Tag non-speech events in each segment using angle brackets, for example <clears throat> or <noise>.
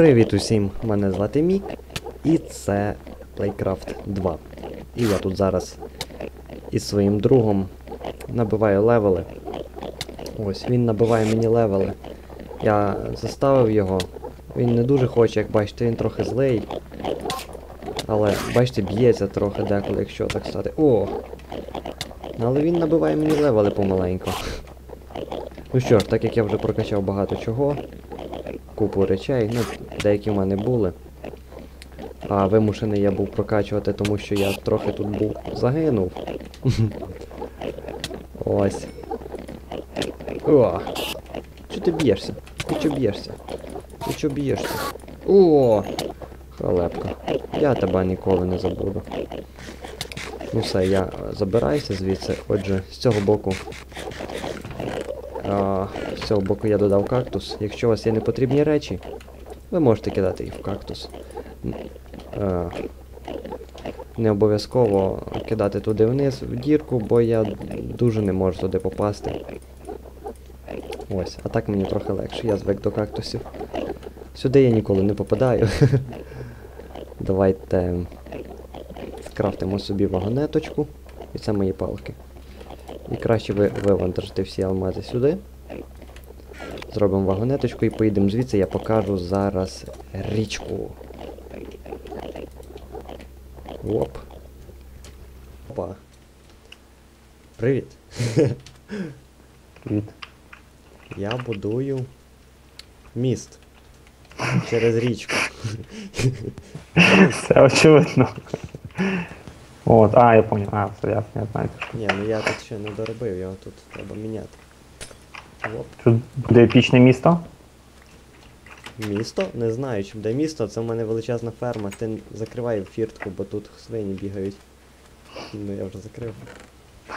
Привіт усім! Мене звати Мік, і це Playcraft 2. І я тут зараз із своїм другом набиваю левели. Ось, він набиває мені левели. Я заставив його. Він не дуже хоче, як бачите, він трохи злий. Але, бачите, б'ється трохи деколи, якщо так стати. О! Але він набиває мені левели помаленьку. Ну що ж, так як я вже прокачав багато чого, купу речей, ну, деякі в мене були. А вимушений я був прокачувати, тому що я трохи тут був загинув. <laughs> Ось. О! Чого ти б'єшся? Ти чого б'єшся? Ти чого б'єшся? О! Халепка. Я тебе ніколи не забуду. Ну все, я забираюся звідси. Отже, з цього боку. А, з цього боку я додав кактус. Якщо у вас є непотрібні речі, ви можете кидати їх в кактус. Не обов'язково кидати туди вниз в дірку, бо я дуже не можу туди попасти. Ось, а так мені трохи легше, я звик до кактусів. Сюди я ніколи не попадаю. <laughs> Давайте скрафтимо собі вагонеточку. І це мої палки. І краще ви вивантажити всі алмази сюди. Зробимо вагонеточку і поїдемо звідси, я покажу зараз річку. Оп. Опа. Привіт. Привіт. Я будую міст через річку. Все очевидно. От, а, я понял. А, все я знаю. Ні, ну я тут ще не доробив, його тут треба міняти. Тут буде епічне місто. Місто? Не знаю, чи буде місто, це в мене величезна ферма. Ти закривай фіртку, бо тут свині бігають. Ну я вже закрив.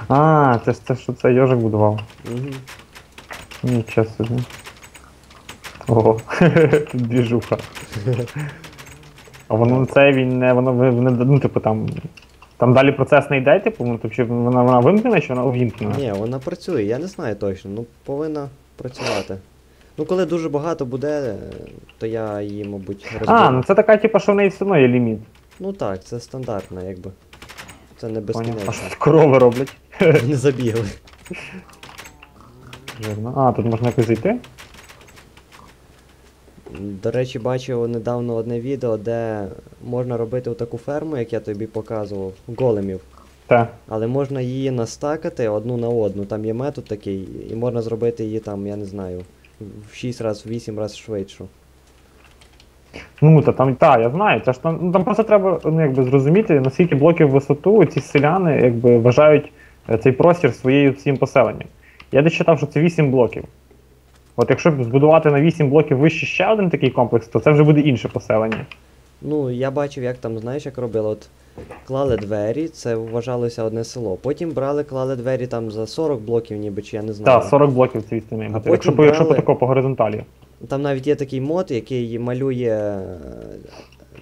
А, це ж це, що це йожик будував. Угу. Нічого собі. Ого, <laughs> тут двіжуха. <laughs> А воно це він не, воно не, ну, типу там. Там далі процес не йде, типу, ну, тобто, вона, вона вимкнена, чи вона увімкнена? Ні, вона працює, я не знаю точно, ну повинна працювати. Ну коли дуже багато буде, то я її, мабуть, розберу. А, ну це така, типу, що в неї все одно є ліміт. Ну так, це стандартно, якби. Це не Поняв. А безкінечно. що корови роблять? <laughs> Не забігли. Жирно. А, тут можна якось зайти? До речі, бачив недавно одне відео, де можна робити таку ферму, як я тобі показував, големів. Те. Але можна її настакати одну на одну. Там є метод такий, і можна зробити її там, я не знаю, в 6 разів, в 8 разів швидше. Ну, та там, та, я знаю. Це ж там, ну, там просто треба ну, якби, зрозуміти, наскільки блоків в висоту ці селяни якби, вважають е, цей простір своєю всім поселенням. Я десь читав, що це 8 блоків. От якщо б збудувати на 8 блоків вище ще один такий комплекс, то це вже буде інше поселення. Ну, я бачив, як там, знаєш, як робили, от клали двері, це вважалося одне село. Потім брали, клали двері там за 40 блоків, ніби чи я не знаю. Так, 40 блоків це відстань. А Якщо, по, якщо по брали- такому по горизонталі. Там навіть є такий мод, який малює е,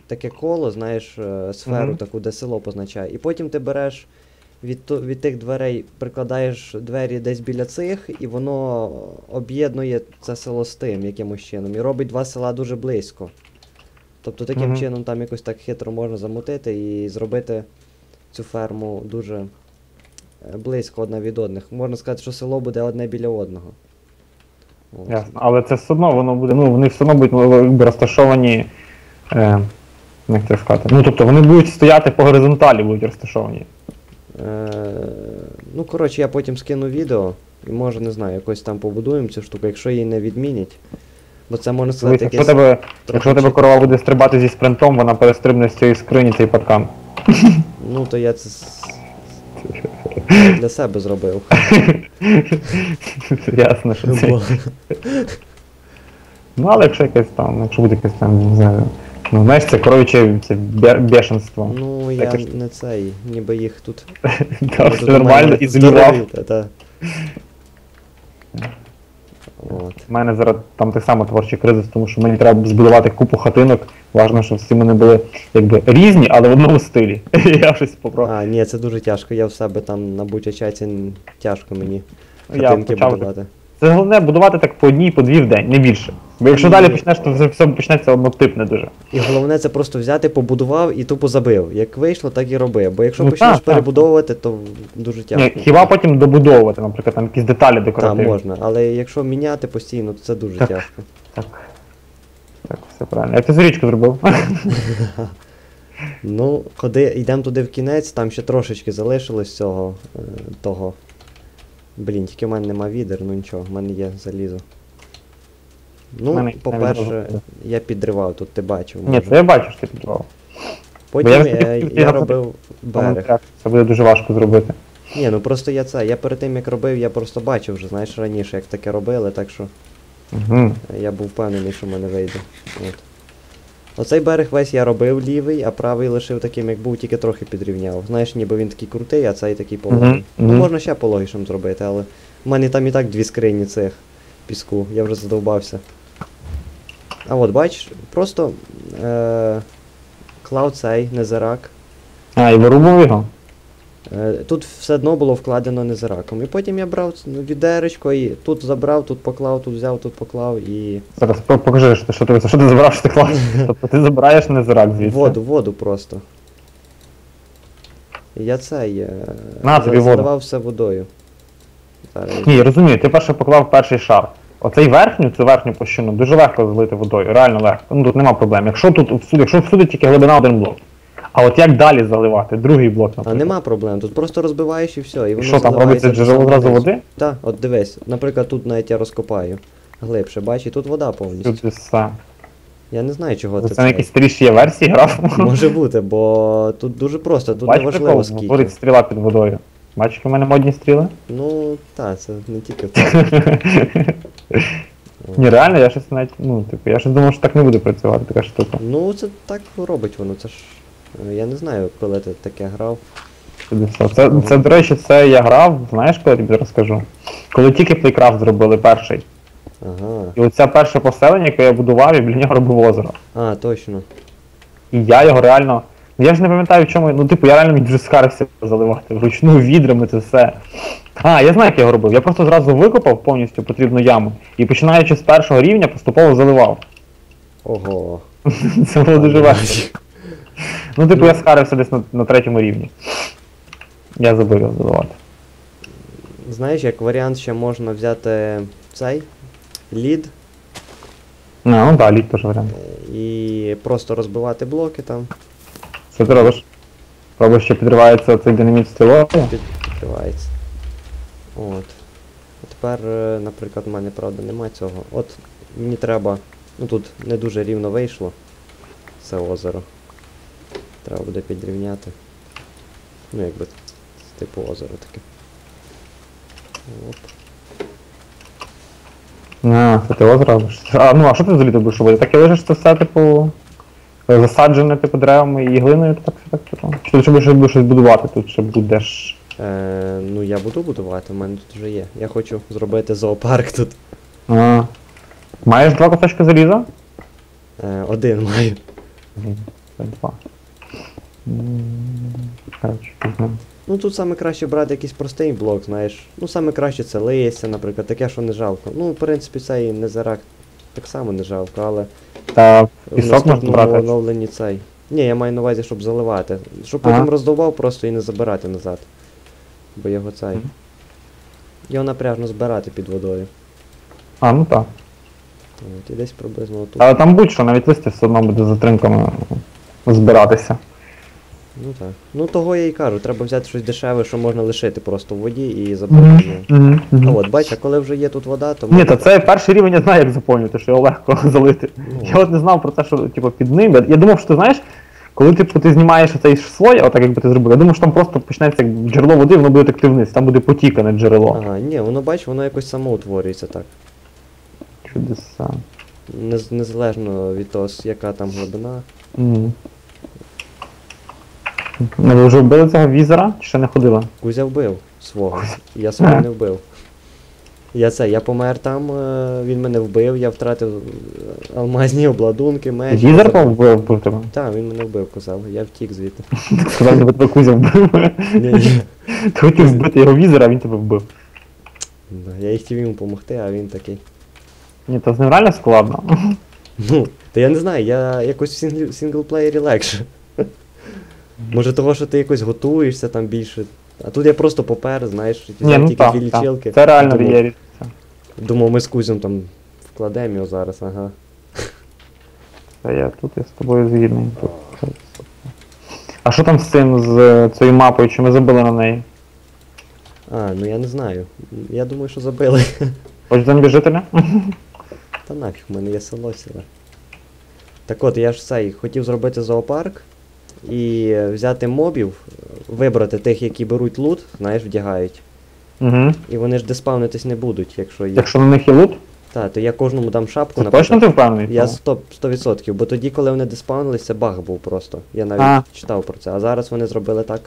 таке коло, знаєш, е, сферу Мгм. таку, де село позначає. І потім ти береш від, ту- від тих дверей, прикладаєш двері десь біля цих, і воно об'єднує це село з тим якимось чином. І робить два села дуже близько. Тобто таким Мгм. чином там якось так хитро можна замутити і зробити цю ферму дуже е, близько одна від одних. Можна сказати, що село буде одне біля одного. Ясно. Але це все одно воно буде, ну вони все одно будуть ну, розташовані. Е, як це сказати? Ну тобто вони будуть стояти по горизонталі, будуть розташовані. Е, ну, коротше, я потім скину відео і може, не знаю, якось там побудуємо цю штуку, якщо її не відмінять. Бо це можна сказати якщо якесь. тебе, трохи якщо тебе корова буде стрибати зі спринтом, вона перестрибне з цієї скрині цей паркан. Ну, то я це с- <laughs> для себе зробив. Ясно, що це. Ну, але якщо якесь там, якщо буде якесь там, не знаю. Ну, знаєш, це коровиче це бе- бешенство. Ну, я Таке ж- не цей, ніби їх тут. <laughs> Так, все нормально, ізолював. Та. От. У мене зараз там так само творчий кризис, тому що мені треба збудувати купу хатинок. Важно, щоб всі вони були якби різні, але в одному стилі. <laughs> Я щось попробую. А, ні, це дуже тяжко. Я в себе там на бучачаці н- тяжко мені Я хатинки почав будувати. Це головне будувати так по одній, по дві в день, не більше. Бо якщо далі почнеш, то вже все почнеться однотипне дуже. І головне це просто взяти, побудував і тупо забив. Як вийшло, так і роби. Бо якщо Ну, почнеш так, так. перебудовувати, то дуже тяжко. Ні, хіба потім добудовувати, наприклад, там якісь деталі Так, декоративні. можна, але якщо міняти постійно, то це дуже Так. тяжко. Так. Так, все правильно. Як ти зорічку зробив? <laughs> Ну, ходи, йдемо туди в кінець, там ще трошечки залишилось цього е, того. Блін, тільки в мене нема відер, ну нічого, в мене є залізо. Ну, по-перше, я підривав, тут ти бачив. Ні, це я бачу, що ти підвав. Потім бо я, я я, я робив берег. Це буде дуже важко зробити. Ні, ну просто я це. Я перед тим як робив, я просто бачив вже, знаєш, раніше, як таке робили, так що Угу. я був впевнений, що в мене вийде. От. Оцей берег весь я робив лівий, а правий лишив таким, як був, тільки трохи підрівняв. Знаєш, ніби він такий крутий, а цей такий пологий. Мгм, Ну можна ще пологішим зробити, але в мене там і так дві скрині цих піску, я вже задовбався. А от бачиш, просто е- клав цей, незирак. А, і вирубав його? Е, Тут все одно було вкладено незираком. І потім я брав ц- відеречко і тут забрав, тут поклав, тут взяв, тут поклав і. Зараз покажи, що ти, що ти, що ти забрав, що ти клав. <laughs> Тобто ти забираєш незирак звідси. Воду, воду просто. Я цей. е, На тобі воду. все водою. Зараз. Ні, розумію, ти перше поклав перший шар. Оцей верхню, цю верхню площину дуже легко залити водою, реально легко. Ну тут нема проблем. Якщо тут всюди, якщо всюди тільки глибина один блок. А от як далі заливати? Другий блок, А нема проблем, тут просто розбиваєш і все. І воно що там робиться джерело зразу води? Так, от дивись, наприклад, тут навіть я розкопаю. Глибше, бачиш, і тут вода повністю. Тут все. Я не знаю, чого Це, це на якісь старіші є версії грав. Може бути, бо тут дуже просто, тут не прикол, важливо скільки. говорить стріла під водою. Бачиш, в мене модні стріли? Ну, так, це не тільки. <laughs> <laughs> Ні, реально, я щось навіть, ну, типу, я щось думав, що так не буде працювати, така штука. Ну, це так робить воно, це ж. е, Я не знаю, коли ти таке грав. Це, це, це, до речі, це я грав, знаєш, коли я тобі розкажу? Коли тільки Playcraft зробили перший. Ага. І оце перше поселення, яке я будував, і біля нього робив озеро. А, точно. І я його реально. Ну я ж не пам'ятаю в чому. Ну, типу, я реально мені дуже скарився заливати вручну відрами це все. А, я знаю, як я його робив. Я просто зразу викопав повністю потрібну яму і починаючи з першого рівня, поступово заливав. Ого. <laughs> Це було дуже важко. Ну, типу, я скарився десь на, на третьому рівні. Я забив його заливати. Знаєш, як варіант ще можна взяти цей лід А, ну так, лід теж варіант. і просто розбивати блоки там, Що ти робиш? Що підривається цей динаміт стрілою? під, підкривається. От. Тепер, е, наприклад, в мене, правда, нема цього. От мені треба. Ну тут не дуже рівно вийшло це озеро. Треба буде підрівняти. Ну, якби типу озеро таке. Оп. А, це ти озеро. А, ну а що ти взагалі будеш робити? Так і лежиш це все, типу, засаджене, типу, деревами і глиною, так, все так, типу. Чи ти ще будеш, будеш щось будувати тут, ще будеш. Е, ну я буду будувати, в мене тут вже є. Я хочу зробити зоопарк тут. А. Маєш два кусочки заліза? Е, один маю. Ні, Це два. М, Коротше, візьмемо. Ну тут саме краще брати якийсь простий блок, знаєш. Ну саме краще це листя, наприклад, таке, що не жалко. Ну, в принципі, цей незарак так само не жалко, але Та в пісок можна наступному брати. оновленні цей. Ні, я маю на увазі, щоб заливати. Щоб Ага. потім роздовбав просто і не забирати назад. Бо його цей. Мгм. Його напряжно збирати під водою. А, ну так. От, і десь приблизно отут. Але там будь-що, навіть листя все одно буде з затримками збиратися. Ну так. Ну того я і кажу, треба взяти щось дешеве, що можна лишити просто в воді і забрати. Мгм. А Мгм. от, бач, а коли вже є тут вода, то Ні, та це перший рівень я знаю, як заповнювати, що його легко <laughs> залити. Ну. Я от не знав про те, що типу, під ним. Я, думав, що ти знаєш, коли типу, ти знімаєш цей слой, отак якби ти зробив, я думав, що там просто почнеться як джерело води, воно буде текти вниз, там буде потік, а не джерело. Ага, ні, воно бач, воно якось само утворюється так. Чудеса. Нез- Незалежно від того, яка там глибина. Мгм. Ну, Ви вже вбили цього візера? Чи ще не ходила? Кузя вбив свого. Я свого не вбив. Я це, я помер там, е, він мене вбив, я втратив е, алмазні обладунки, меч. Візер вбив, вбив тебе? Так, він мене вбив, казав, я втік звідти. <laughs> Ти сказав, ніби тебе Кузя вбив. Ні, ні. <laughs> Ти хотів вбити його візера, а він тебе вбив. Да, Я й хотів йому допомогти, а він такий. Ні, то з ним реально складно. Ну, та я не знаю, я якось в сингл- синглплеєрі легше. Може того, що ти якось готуєшся там більше. А тут я просто попер, знаєш, Ні, ну тільки так, дві так. лічилки. Це реально є різниця. Думав, ми з Кузем там вкладемо його зараз, ага. Та я тут я з тобою згідний. Тут все. А що там з цим, з е, цією мапою, чи ми забили на неї? А, ну я не знаю. Я думаю, що забили. Хоч зомбі жителя? Та нафіг, в мене є село сіле. Так от, я ж цей хотів зробити зоопарк і взяти мобів, вибрати тих, які беруть лут, знаєш, вдягають. Угу. І вони ж деспавнитись не будуть, якщо їх. Якщо на них є лут, Так, то я кожному дам шапку, це точно ти впевнений? Я 100%, 100%, бо тоді, коли вони деспавнились, це баг був просто. Я навіть А. читав про це. А зараз вони зробили так.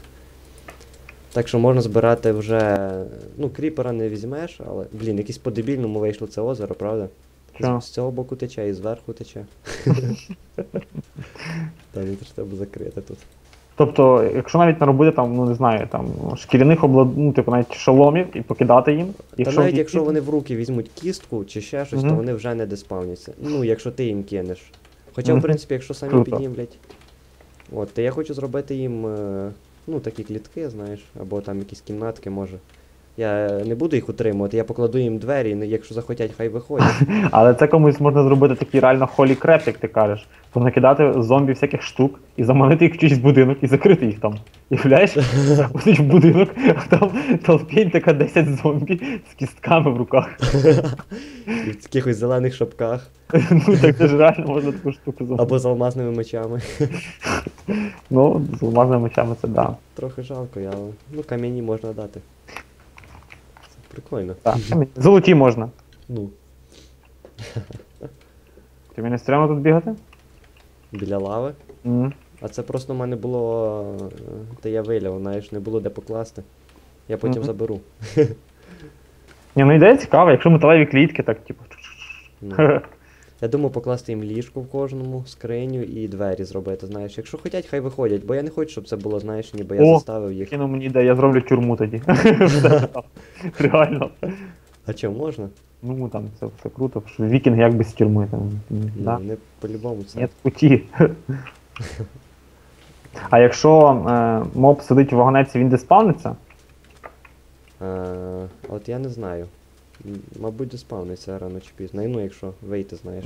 Так що можна збирати вже. Ну, кріпера не візьмеш, але. Блін, якось по-дебільному вийшло це озеро, правда? Що? З, цього боку тече і зверху тече. <laughs> Та не треба закрити тут. Тобто, якщо навіть не робити там, ну не знаю, там шкіряних облад... ну, типу навіть шоломів і покидати їм. Та навіть якщо вони в руки візьмуть кістку чи ще щось, то Мгм. вони вже не деспавняться. Ну, якщо ти їм кинеш. Хоча, в Мгм. принципі, якщо самі Круто. піднімлять. От, то я хочу зробити їм, е, ну, такі клітки, знаєш, або там якісь кімнатки, може. Я не буду їх утримувати, я покладу їм двері, і якщо захотять, хай виходять. <laughs> Але це комусь можна зробити такий реально холі креп, як ти кажеш. Понакидати зомбі всяких штук і заманити їх в чийсь будинок і закрити їх там. Уявляєш? <laughs> Ходиш в будинок, а там толпінь така 10 зомбі з кістками в руках. <laughs> І в якихось зелених шапках, Ну так це ж реально можна таку штуку зробити. або з алмазними мечами. Ну, з алмазними мечами це да. Трохи жалко, я, але ну, кам'яні можна дати. Прикольно. так. Золоті можна. Ну, <laughs> Тобі не стрімно тут бігати? біля лави. М. А це просто в мене було. е, Та я виляв, знаєш, не було де покласти. Я потім Мгм. заберу. Ні, ну ідея цікава, якщо металеві клітки, так типу. Ну. <laughs> Я думав покласти їм ліжко в кожному, скриню і двері зробити, знаєш. Якщо хочуть, хай виходять, бо я не хочу, щоб це було, знаєш, ніби я О, заставив їх. Кинув мені ідею, я зроблю тюрму тоді. <laughs> <laughs> Реально. А що, можна? Ну там це все круто, що вікінги як без тюрми там. Ну, Да. не по-любому це. Нет путі. <laughs> А якщо е, моб сидить в вагонеці, він деспавниться? А, от я не знаю. Мабуть, доспавниться рано чи пізно. Ну, якщо вийти, знаєш.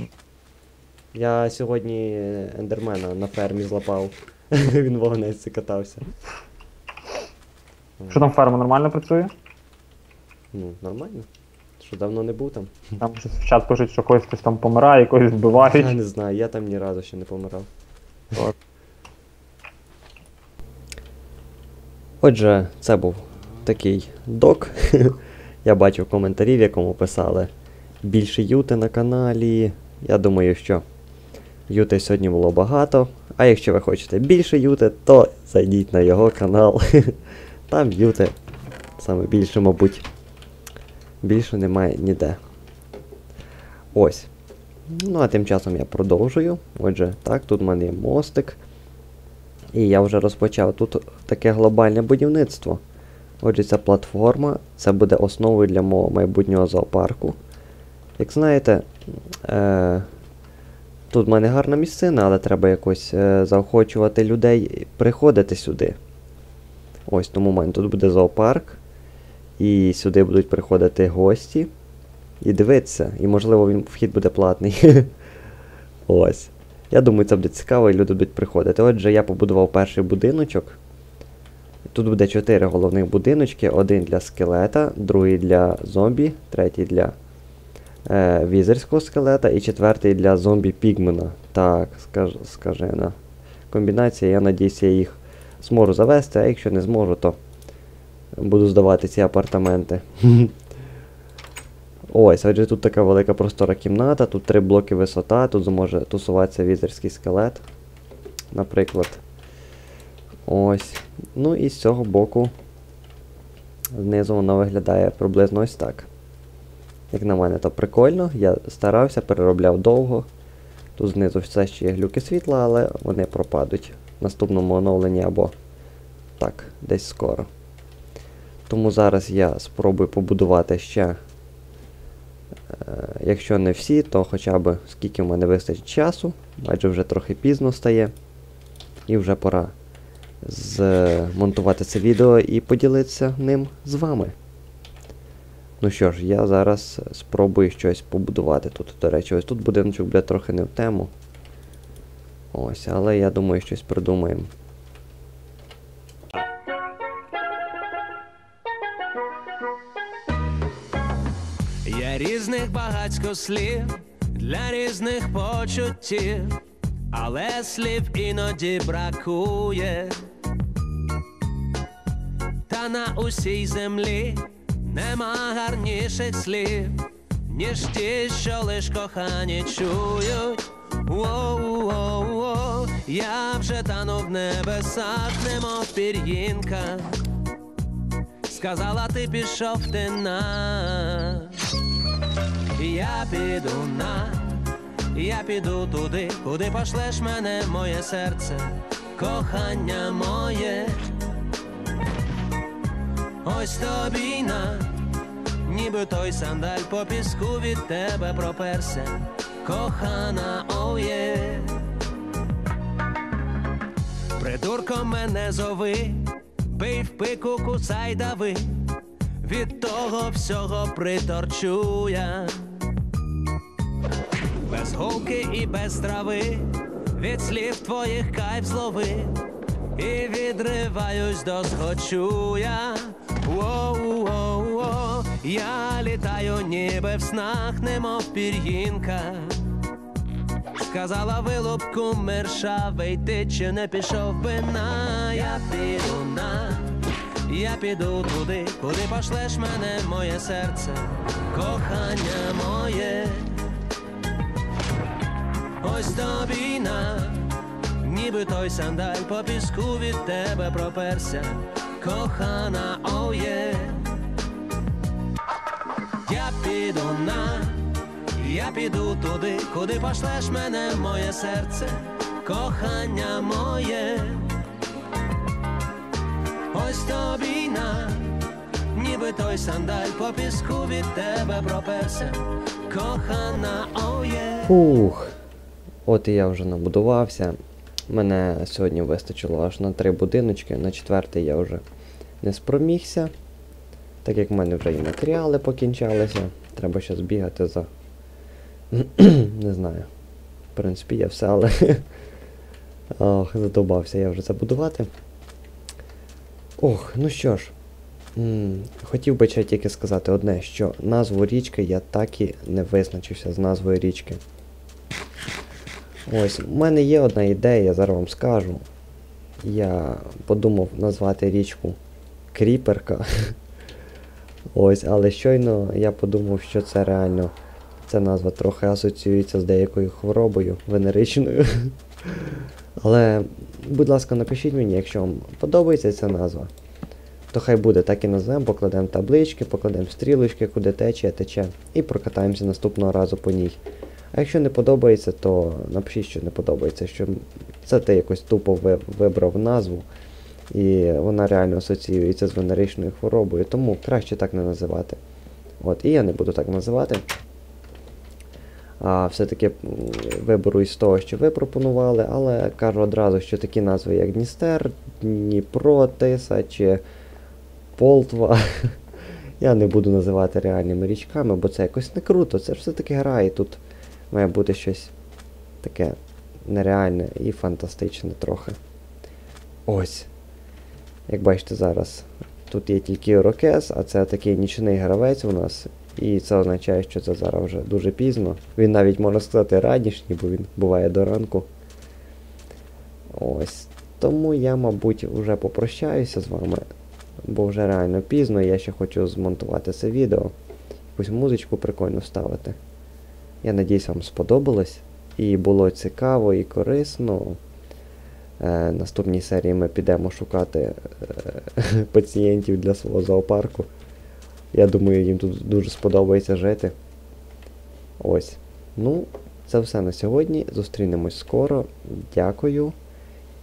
Я сьогодні ендермена на фермі злапав. <laughs> Він в вогнеці катався. Що там ферма нормально працює? Ну, нормально. Що давно не був там? Там щось в чат пишуть, що когось хтось там помирає, когось вбивають. Я не знаю, я там ні разу ще не помирав. Так. Отже, це був такий док. Я бачив коментарі, в якому писали більше юти на каналі. Я думаю, що юти сьогодні було багато. А якщо ви хочете більше юти, то зайдіть на його канал. <laughs> Там юти саме більше, мабуть. Більше немає ніде. Ось. Ну а тим часом я продовжую. Отже, так, тут в мене є мостик. І я вже розпочав тут таке глобальне будівництво. Отже, ця платформа це буде основою для мого майбутнього зоопарку. Як знаєте, е, тут в мене гарна місцина, але треба якось е, заохочувати людей приходити сюди. Ось тому в мене тут буде зоопарк. І сюди будуть приходити гості. І дивитися. І можливо він вхід буде платний. <laughs> Ось. Я думаю, це буде цікаво і люди будуть приходити. Отже, я побудував перший будиночок. Тут буде чотири головних будиночки: один для скелета, другий для зомбі, третій для е, візерського скелета і четвертий для зомбі-пігмена. Так, скаж, скажена комбінація. Я надіюся, я їх зможу завести, а якщо не зможу, то буду здавати ці апартаменти. <laughs> Ось, отже, тут така велика простора кімната, тут три блоки висота, тут зможе тусуватися візерський скелет. Наприклад. Ось. Ну і з цього боку знизу воно виглядає приблизно ось так. Як на мене, то прикольно. Я старався, переробляв довго. Тут знизу все ще є глюки світла, але вони пропадуть в наступному оновленні або так, десь скоро. Тому зараз я спробую побудувати ще якщо не всі, то хоча б скільки в мене вистачить часу, адже вже трохи пізно стає. І вже пора змонтувати це відео і поділитися ним з вами. Ну що ж, я зараз спробую щось побудувати тут. До речі, ось тут будиночок буде трохи не в тему. Ось, але я думаю, щось придумаємо. Є різних багатько слів для різних почуттів, але слів іноді бракує. Та на усій землі нема гарніших слів, ніж ті, що лиш кохані чують. Воу-воу-воу, я вже тану в небесах, немов пір'їнка. Сказала, ти пішов ти на. Я піду на, я піду туди, куди пошлеш мене, моє серце, кохання моє. Ось тобі на, ніби той сандаль по піску від тебе проперся, кохана оє. Придурком мене зови, бий в пику, кусай дави, від того всього приторчу я. Без голки і без трави, від слів твоїх кайф злови, і відриваюсь до схочу я. Воу-воу-воу, я літаю ніби в снах, немов пір'їнка. Сказала вилупку мершавий, ти чи не пішов би на я піду на, я піду туди, куди пошлеш мене, моє серце, кохання моє. Ось тобі на, ніби той сандаль по піску від тебе проперся, кохана оє. Я піду на, я піду туди, куди пошлеш мене, моє серце, кохання моє. Ось тобі на, ніби той сандаль по піску від тебе проперся, кохана оє. Фух. От і я вже набудувався. Мене сьогодні вистачило аж на три будиночки, на четвертий я вже не спромігся. Так як в мене вже і матеріали покінчалися. Треба ще збігати за. <clears throat> не знаю. В принципі, є все, але. <laughs> Ох, задовбався я вже забудувати. Ох, ну що ж. Хотів би ще тільки сказати одне, що назву річки я так і не визначився з назвою річки. Ось, у мене є одна ідея, я зараз вам скажу. Я подумав назвати річку Кріперка. <laughs> Ось, але щойно я подумав, що це реально. Ця назва трохи асоціюється з деякою хворобою венеричною. <laughs> Але, будь ласка, напишіть мені, якщо вам подобається ця назва. То хай буде, так і назвемо, покладемо таблички, покладемо стрілочки, куди тече, тече, і прокатаємося наступного разу по ній. А якщо не подобається, то напишіть, що не подобається, що це ти якось тупо вибрав назву, і вона реально асоціюється з венеричною хворобою, тому краще так не називати. От, і я не буду так називати. А все-таки виберу із того, що ви пропонували, але кажу одразу, що такі назви, як Дністер, Дніпро, Тиса чи Полтва. <laughs> Я не буду називати реальними річками, бо це якось не круто. Це все-таки гра, і тут має бути щось таке нереальне і фантастичне трохи. Ось. Як бачите зараз, тут є тільки Ірокез, а це такий нічний гравець у нас. І це означає, що це зараз вже дуже пізно. Він навіть можна сказати ранішній, бо він буває до ранку. Ось. Тому я, мабуть, вже попрощаюся з вами, бо вже реально пізно, я ще хочу змонтувати це відео. Якусь музичку прикольно ставити. Я надіюсь, вам сподобалось. І було цікаво і корисно. Е, наступній серії ми підемо шукати е, <laughs> пацієнтів для свого зоопарку. Я думаю, їм тут дуже сподобається жити. Ось. Ну, це все на сьогодні. Зустрінемось скоро. Дякую.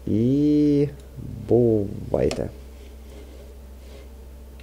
І бувайте.